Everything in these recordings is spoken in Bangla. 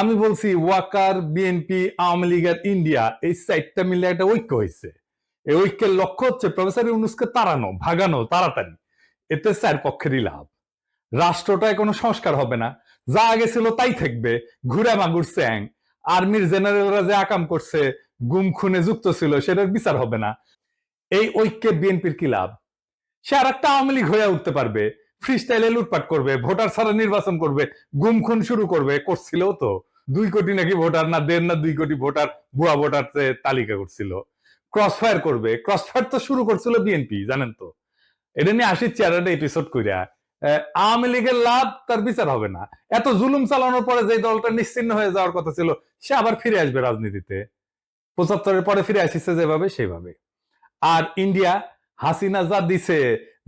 আমি বলছি ওয়াকার, বিএনপি, আওয়ামী লীগ আর ইন্ডিয়া, এই চারটা মিলে একটা ঐক্য হয়েছে। এই ঐক্যের লক্ষ্য হচ্ছে প্রফেসর ইউনুসকে তাড়ানো, ভাগানো, তাড়াতাড়ি। এতে চার পক্ষেরই লাভ। রাষ্ট্রটায় কোনো সংস্কার হবে না। যা আগে ছিল তাই থাকবে। ঘুরে মাগুর স্যাং। আর্মির জেনারেলরা যে আকাম করছে, গুম খুনে যুক্ত ছিল, সেটার বিচার হবে না। এই ঐক্যে বিএনপির কি লাভ? সে আর একটা আওয়ামী লীগ হয়ে উঠতে পারবে। ফ্রি স্টাইলে লুটপাট করবে, ভোটার ছাড়া নির্বাচন করবে, গুম খুন শুরু করবে, করছিল তো। দুই কোটি নাকি ভোটার, না দেড়, না দুই কোটি ভোটার, ভুয়া ভোটার তালিকা করছিল। ক্রস ফায়ার করবে। ক্রস ফায়ার তো শুরু করছিল বিএনপি জানেন তো। এটা নিয়ে আসি চেয়ারটা এপিসোড কইরা। আওয়ামী লীগের লাভ তার বিচার হবে না। এত জুলুম চালানোর পরে যে দলটা নিশ্চিন্ন হয়ে যাওয়ার কথা ছিল, সে আবার ফিরে আসবে রাজনীতিতে। পঁচাত্তরের পরে ফিরে আসিছে যেভাবে, সেভাবে। আর ইন্ডিয়া হাসিনা যা দিছে,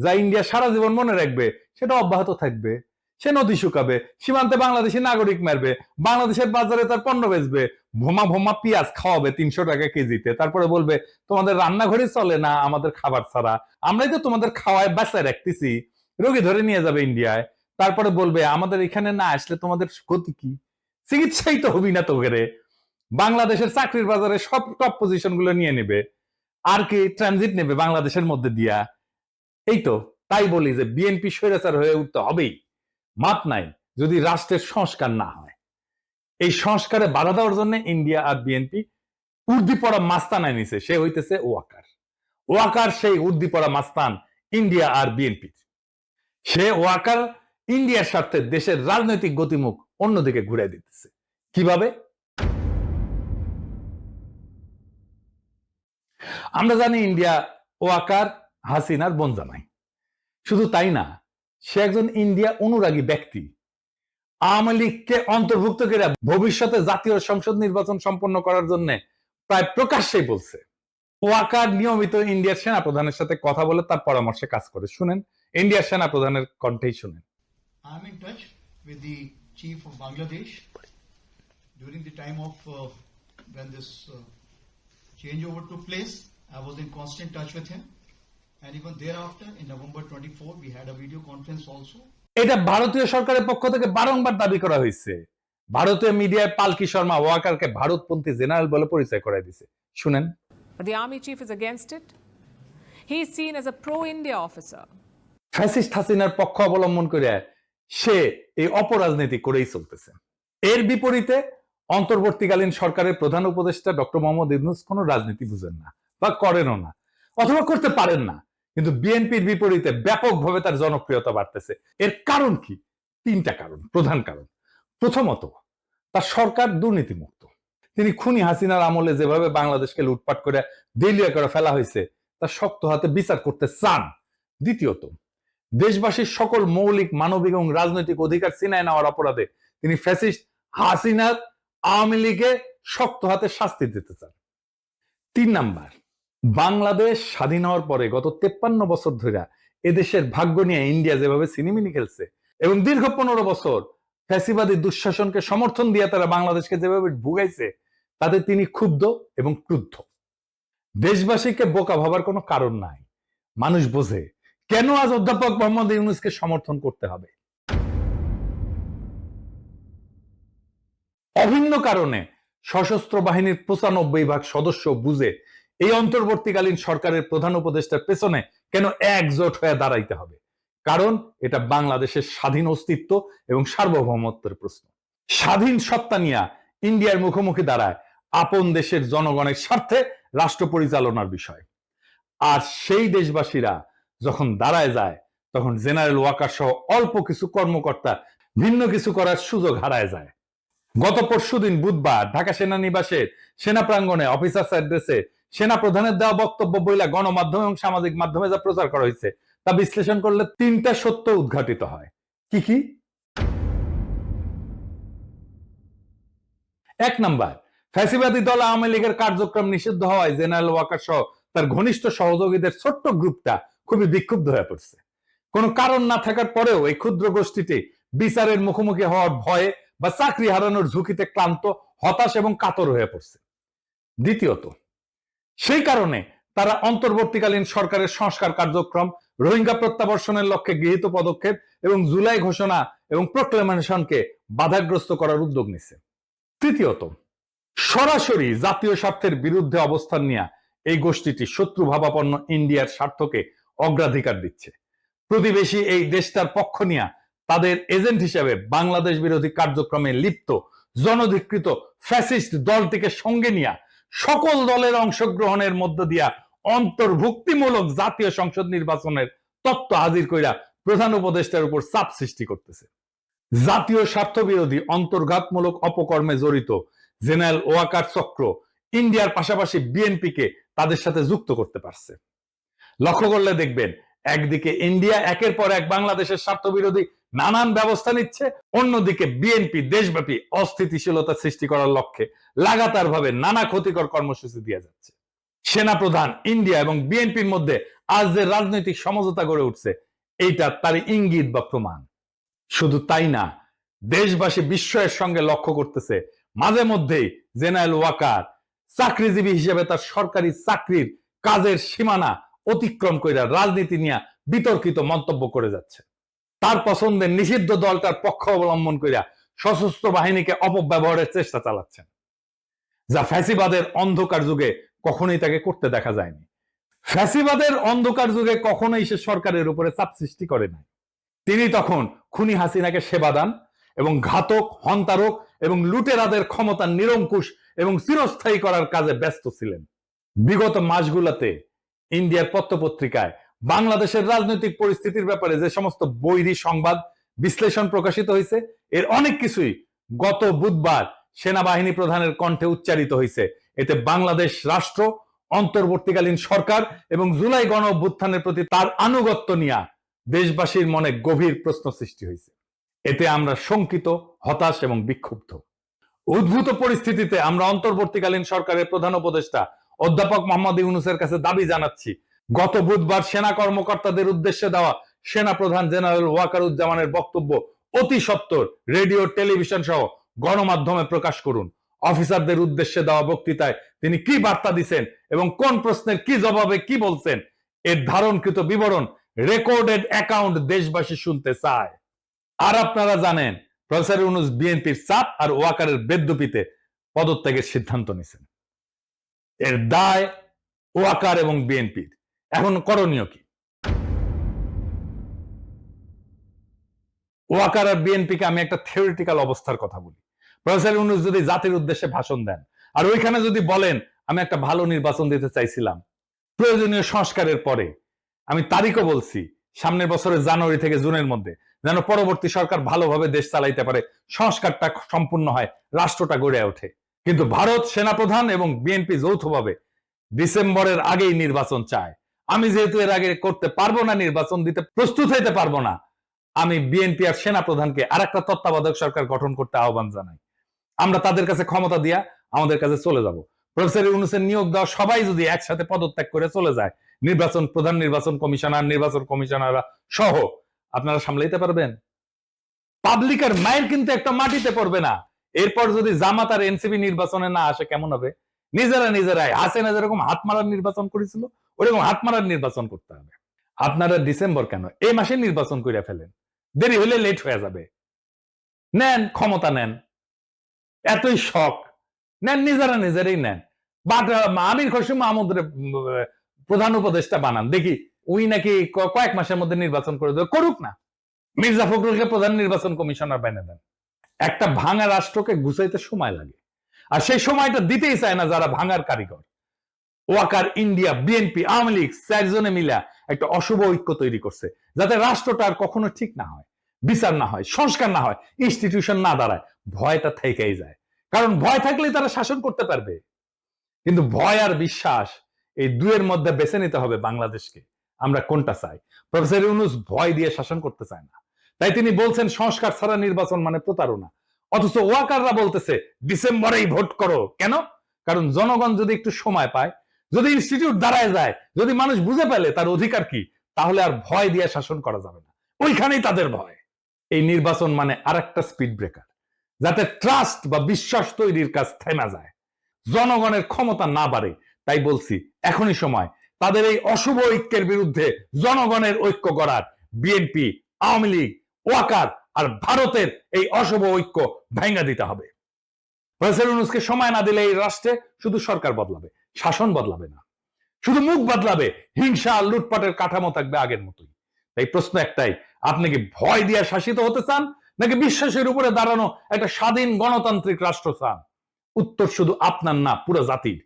যা ইন্ডিয়া সারা জীবন মনে রাখবে, সেটা অব্যাহত থাকবে। সে নদী শুকাবে, সীমান্তে বাংলাদেশি নাগরিক মারবে, বাংলাদেশের বাজারে তার পণ্য বেচবে, ভোমা ভোমা পেঁয়াজ খাওয়াবে তিনশো টাকা কেজিতে। তারপরে বলবে, তোমাদের রান্নাঘরে চলে না আমাদের খাবার ছাড়া। আমরাই তো তোমাদের খাওয়ায় বাঁচায় রাখতেছি। রোগী ধরে নিয়ে যাবে ইন্ডিয়ায় তারপরে বলবে, আমাদের এখানে না আসলে তোমাদের ক্ষতি কি? চিকিৎসাই তো হবি না তোকে বাংলাদেশের চাকরির বাজারে সব টপ পজিশনগুলো নিয়ে নেবে। আর কি ট্রানজিট নেবে বাংলাদেশের মধ্যে দিয়া? এই তো, তাই বলি যে বিএনপি স্বৈরাচার হয়ে উঠতে হবেই। মাপ নাই, যদি রাষ্ট্রের সংস্কার না হয়। এই সংস্কারে বাধা দেওয়ার জন্য ইন্ডিয়া আর বিএনপি উর্দি পড়া মাস্তান আনিছে সে হইতেছে ওয়াকার। ওয়াকার সেই উর্দি পড়া মাস্তান ইন্ডিয়া আর বিএনপি সে ওয়াকার ইন্ডিয়ার স্বার্থে দেশের রাজনৈতিক গতিমুখ অন্যদিকে ঘুরে দিতেছে। কীভাবে? আমরা জানি ইন্ডিয়া ওয়াকার হাসিনার বোন জামাই। শুধু তাই না সে একজন ইন্ডিয়া অনুরাগী ব্যক্তি। আওয়ামী লীগকে অন্তর্ভুক্ত করে ভবিষ্যতে জাতীয় সংসদ নির্বাচন সম্পন্ন করার জন্য প্রায় প্রকাশ্যেই বলছে। ওয়াকার নিয়মিত ইন্ডিয়ার সেনা প্রধানের সাথে কথা বলে তার পরামর্শে কাজ করে। শুনেন ইন্ডিয়ার সেনা প্রধানের কণ্ঠেই শুনেন। I'm in touch with the chief of Bangladesh during the time of uh, when this uh, changeover took place. I was in constant touch with him, and even thereafter, in November 24, we had a video conference also. এটা ভারতীয় সরকারের পক্ষ থেকে বারংবার দাবি করা হয়েছে ভারতীয় মিডিয়ায় পালকি শর্মা ওয়াকারকে ভারতপন্থী জেনারেল বলে পরিচয় করাই দিছে শুনেন the army chief is against it. He is seen as a pro India officer. Fascist হাসিনার পক্ষ অবলম্বন করে সে এই অপরাজনীতি করেই চলতেছে এর বিপরীতে অন্তর্বর্তীকালীন সরকারের প্রধান উপদেষ্টা ডক্টর মোহাম্মদ ইউনূস কোনো রাজনীতি বুঝেন না বা করেনও না, অথবা করতে পারেন না। কিন্তু বিএনপির বিপরীতে ব্যাপকভাবে তার জনপ্রিয়তা বাড়তেছে। এর কারণ কি? তিনটা কারণ, প্রধান কারণ। প্রথমত, তার সরকার দুর্নীতিমুক্ত। তিনি খুনি হাসিনার আমলে যেভাবে বাংলাদেশকে লুটপাট করে দেলিয়া করে ফেলা হয়েছে, তার শক্ত হাতে বিচার করতে চান। দ্বিতীয়ত, দেশবাসীর সকল মৌলিক, মানবিক এবং রাজনৈতিক অধিকার ছিনায় নেওয়ার অপরাধে তিনি ফ্যাসিস্ট হাসিনার আওয়ামী লীগে শক্ত হাতে শাস্তি দিতে চান। তিন নাম্বার বাংলাদেশ স্বাধীন হওয়ার পরে গত তেপ্পান্ন বছর ধরে এদেশের ভাগ্য নিয়ে ইন্ডিয়া যেভাবে সিনেমিনি খেলছে এবং দীর্ঘ পনেরো বছর ফ্যাসিবাদী দুঃশাসনকে সমর্থন দিয়ে তারা বাংলাদেশকে যেভাবে ভুগাইছে, তাতে তিনি ক্ষুব্ধ এবং ক্রুদ্ধ। দেশবাসীকে বোকা ভাবার কোনো কারণ নাই। মানুষ বোঝে, কেন আজ অধ্যাপক মোহাম্মদ ইউনুসকে সমর্থন করতে হবে? অভিন্ন কারণে সশস্ত্র বাহিনীর পঁচানব্বই ভাগ সদস্য বুঝে এই অন্তর্বর্তীকালীন সরকারের প্রধান উপদেষ্টার পেছনে কেন একজোট হয়ে দাঁড়াইতে হবে? কারণ এটা বাংলাদেশের স্বাধীন অস্তিত্ব এবং সার্বভৌমত্বের প্রশ্ন। স্বাধীন সত্তা নিয়ে ইন্ডিয়ার মুখোমুখি দাঁড়ায় আপন দেশের জনগণের স্বার্থে রাষ্ট্র পরিচালনার বিষয়। আর সেই দেশবাসীরা যখন দাঁড়ায় যায়, তখন জেনারেল ওয়াকার সহ অল্প কিছু কর্মকর্তা ভিন্ন কিছু করার সুযোগ হারায় যায়। গত পরশুদিন বুধবার ঢাকা সেনানিবাসের সেনা প্রাঙ্গনে অফিসার্স অ্যাড্রেসে সেনা প্রধানের দেওয়া বক্তব্য বইলা গণমাধ্যম এবং সামাজিক মাধ্যমে যা প্রচার করা হয়েছে, তা বিশ্লেষণ করলে তিনটা সত্য উদ্ঘাটিত হয়। কি কি? এক নাম্বার, ফ্যাসিবাদী দল আওয়ামী লীগের কার্যক্রম নিষিদ্ধ হওয়ায় জেনারেল ওয়াকার সহ তার ঘনিষ্ঠ সহযোগীদের ছোট্ট গ্রুপটা খুবই বিক্ষুব্ধ হয়ে পড়ছে। কোনো কারণ না থাকার পরেও এই ক্ষুদ্র গোষ্ঠীটি বিচারের মুখোমুখি হওয়ার ভয়ে বা চাকরি হারানোর ঝুঁকিতে ক্লান্ত, হতাশ এবং কাতর হয়ে পড়ছে। দ্বিতীয়ত সেই কারণে তারা অন্তর্বর্তীকালীন সরকারের সংস্কার কার্যক্রম, রোহিঙ্গা প্রত্যাবর্ষণের লক্ষ্যে গৃহীত পদক্ষেপ এবং জুলাই ঘোষণা এবং প্রোক্লেমেশনকে বাধাগ্রস্ত করার উদ্যোগ নিছে। তৃতীয়ত, সরাসরি জাতীয় স্বার্থের বিরুদ্ধে অবস্থান নিয়ে এই গোষ্ঠীটি শত্রু ভাবাপন্ন ইন্ডিয়ার স্বার্থকে অগ্রাধিকার দিচ্ছে। প্রতিবেশী এই দেশটার পক্ষ নিয়ে তাদের এজেন্ট হিসেবে বাংলাদেশ বিরোধী কার্যক্রমে লিপ্ত, জনধিকৃত ফ্যাসিস্ট দলটিকে সঙ্গে নিয়ে সকল দলের অংশগ্রহণের মধ্য দিয়া অন্তর্ভুক্তিমূলক জাতীয় সংসদ নির্বাচনের তত্ত্ব হাজির কইরা প্রধান উপদেষ্টার উপর চাপ সৃষ্টি করতেছে। জাতীয় স্বার্থ বিরোধী অন্তর্ঘাতমূলক অপকর্মে জড়িত জেনারেল ওয়াকার চক্র ইন্ডিয়ার পাশাপাশি বিএনপিকে তাদের সাথে যুক্ত করতে পারছে। লক্ষ্য করলে দেখবেন, একদিকে ইন্ডিয়া একের পর এক বাংলাদেশের স্বার্থ বিরোধী নানান ব্যবস্থা নিচ্ছে, অন্যদিকে বিএনপি দেশব্যাপী অস্থিতিশীলতা সৃষ্টি করার লক্ষ্যে লাগাতার ভাবে নানা ক্ষতিকর কর্মসূচি দিয়ে যাচ্ছে। সেনাপ্রধান ইন্ডিয়া এবং বিএনপির মধ্যে আজ যে রাজনৈতিক সমঝোতা গড়ে উঠছে, এইটা তার ইঙ্গিত বা প্রমাণ। শুধু তাই না, দেশবাসী বিস্ময়ের সঙ্গে লক্ষ্য করতেছে, মাঝে মধ্যেই জেনারেল ওয়াকার, চাকরিজীবী হিসেবে তার সরকারি চাকরির কাজের সীমানা অতিক্রম করে রাজনীতি নিয়ে বিতর্কিত মন্তব্য করে যাচ্ছে। তার পছন্দের নিষিদ্ধ দলটার পক্ষ অবলম্বন করিয়া সশস্ত্র বাহিনীকে অপব্যবহারের চেষ্টা চালাচ্ছেন। যা ফ্যাসিবাদের অন্ধকার যুগে কখনোই তাকে করতে দেখা যায়নি। ফ্যাসিবাদের অন্ধকার যুগে কখনোই সে সরকারের উপরে চাপ সৃষ্টি করে নাই। তিনি তখন খুনি হাসিনাকে সেবা দান এবং ঘাতক, হন্তারক এবং লুটেরাদের ক্ষমতা নিরঙ্কুশ এবং চিরস্থায়ী করার কাজে ব্যস্ত ছিলেন। বিগত মাসগুলোতে ইন্ডিয়ার পত্রপত্রিকায় বাংলাদেশের রাজনৈতিক পরিস্থিতির ব্যাপারে যে সমস্ত বৈরী সংবাদ বিশ্লেষণ প্রকাশিত হয়েছে, এর অনেক কিছুই গত বুধবার সেনাবাহিনী প্রধানের কণ্ঠে উচ্চারিত হয়েছে। এতে বাংলাদেশ রাষ্ট্র, অন্তর্বর্তীকালীন সরকার এবং জুলাই গণ অভ্যুত্থানের প্রতি তার আনুগত্য নিয়ে দেশবাসীর মনে গভীর প্রশ্ন সৃষ্টি হয়েছে। এতে আমরা শঙ্কিত, হতাশ এবং বিক্ষুব্ধ। উদ্ভূত পরিস্থিতিতে আমরা অন্তর্বর্তীকালীন সরকারের প্রধান উপদেষ্টা অধ্যাপক মোহাম্মদ ইউনুসের কাছে দাবি জানাচ্ছি গত বুধবার সেনা কর্মকর্তাদের উদ্দেশ্যে দেওয়া সেনা প্রধান জেনারেল ওয়াকারুজ্জামানের বক্তব্য অতি সত্বর রেডিও, টেলিভিশন সহ গণমাধ্যমে প্রকাশ করুন। অফিসারদের উদ্দেশ্যে দেওয়া বক্তৃতায় তিনি কি বার্তা দিচ্ছেন এবং কোন প্রশ্নের কি জবাবে কি বলছেন, এর ধারণকৃত বিবরণ রেকর্ডেড অ্যাকাউন্ট দেশবাসী শুনতে চায়। আর আপনারা জানেন, প্রফেসর ইউনুস বিএনপির চাপ আর ওয়াকারের বেদ্যুপিতে পদত্যাগের সিদ্ধান্ত নিছেন। এর দায় ওয়াকার এবং বিএনপির। এখন করণীয় কি? ওয়াকার আর বিএনপিকে আমি একটা থিওরিটিক্যাল অবস্থার কথা বলি। প্রফেসর ইউনুস যদি জাতির উদ্দেশ্যে ভাষণ দেন, আর ওইখানে যদি বলেন, আমি একটা ভালো নির্বাচন দিতে চাইছিলাম। প্রয়োজনীয় সংস্কারের পরে আমি তারিখও বলছি, সামনের বছরের জানুয়ারি থেকে জুনের মধ্যে, যেন পরবর্তী সরকার ভালোভাবে দেশ চালাইতে পারে, সংস্কারটা সম্পূর্ণ হয়, রাষ্ট্রটা গড়ে ওঠে। কিন্তু ভারত সেনাপ্রধান এবং বিএনপি যৌথভাবে ডিসেম্বরের আগেই নির্বাচন চায়। আমি যেহেতু এর আগে করতে পারব না, নির্বাচন দিতে প্রস্তুত হইতে পারব না, আমি বিএনপি আর সেনাপ্রধানকে আর একটা তত্ত্বাবধায়ক সরকার গঠন করতে আহ্বান জানাই। আমরা তাদের কাছে ক্ষমতা দিয়া আমাদের কাছে চলে যাব। প্রফেসর ইউনুসের নিয়োগ দেওয়া সবাই যদি একসাথে পদত্যাগ করে চলে যায়, নির্বাচন, প্রধান নির্বাচন কমিশনার, নির্বাচন কমিশনাররা সহ, আপনারা সামলাইতে পারবেন? পাবলিকের মায়ের কিন্তু একটা মাটিতে পড়বে না। এরপর যদি জামাত আর এনসিপি নির্বাচনে না আসে, কেমন হবে? নিজেরা নিজেরাই হাসিনা যেরকম হাত মারার নির্বাচন করেছিল ওরকম হাত মারার নির্বাচন করতে হবে। আপনারা ডিসেম্বর কেন? এই মাসে নির্বাচন করে ফেলেন। দেরি হলে লেট হয়ে যাবে। নেন, ক্ষমতা নেন। এতই শখ। নেন, নিজেরা নিজেরাই নেন। বাট আমির খসরু মাহমুদের প্রধান উপদেষ্টা বানান। দেখি উই নাকি কয়েক মাসের মধ্যে নির্বাচন করে দেবে। করুক না। মির্জা ফখরুলকে প্রধান নির্বাচন কমিশনার বানিয়ে দেন। একটা ভাঙা রাষ্ট্রকে গুছাইতে সময় লাগে। আর সেই সময়টা দিতেই চায় না যারা ভাঙার কারিগর। ওয়াকার, ইন্ডিয়া বিএনপি আওয়ামী লীগ, চারজনে মিলা একটা অশুভ ঐক্য তৈরি করছে, যাতে রাষ্ট্রটা আর কখনো ঠিক না হয়, বিচার না হয়, সংস্কার না হয় ইনস্টিটিউশন না দাঁড়ায়, ভয়টা থেকেই যায়। কারণ ভয় থাকলেই তারা শাসন করতে পারবে। কিন্তু ভয় আর বিশ্বাস এই দুয়ের মধ্যে বেছে নিতে হবে বাংলাদেশকে। আমরা কোনটা চাই? প্রফেসর ইউনুস ভয় দিয়ে শাসন করতে চায় না। তাই তিনি বলছেন, সংস্কার ছাড়া নির্বাচন মানে প্রতারণা। অথচ ওয়াকাররা বলতেছে, ডিসেম্বরেই ভোট করো। কেন? কারণ জনগণ যদি একটু সময় পায়, যদি ইনস্টিটিউট দাঁড়ায় যায়, যদি মানুষ বুঝে পেলে তার অধিকার কি, তাহলে আর ভয় দিয়ে শাসন করা যাবে না। ওইখানেই তাদের ভয়। এই নির্বাচন মানে আর একটা স্পিড ব্রেকার যাতে ট্রাস্ট বা বিশ্বাস তৈরির কাজ থেমা যায়। জনগণের ক্ষমতা না বাড়ে, তাই বলছি, এখনই সময়। তাদের এই অশুভ ঐক্যের বিরুদ্ধে জনগণের ঐক্য করার বিএনপি, আওয়ামী লীগ, ওয়াকার আর ভারতের এই অশুভ ঐক্য ভেঙে দিতে হবে। ইউনুসকে সময় না দিলে এই রাষ্ট্রে শুধু সরকার বদলাবে, শাসন বদলাবে না। শুধু মুখ বদলাবে, হিংসা আর লুটপাটের কাঠামো থাকবে আগের মতোই। তাই প্রশ্ন একটাই, আপনি কি ভয় দিয়ে শাসিত হতে চান, নাকি বিশ্বাসের উপরে দাঁড়ানো একটা স্বাধীন গণতান্ত্রিক রাষ্ট্র চান? উত্তর শুধু আপনার না, পুরো জাতির।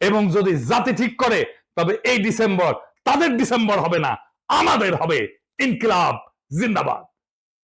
এবং যদি জাতি ঠিক করে, তবে এই ডিসেম্বর তাদের ডিসেম্বর হবে না, আমাদের হবে ইনকিলাব, জিন্দাবাদ।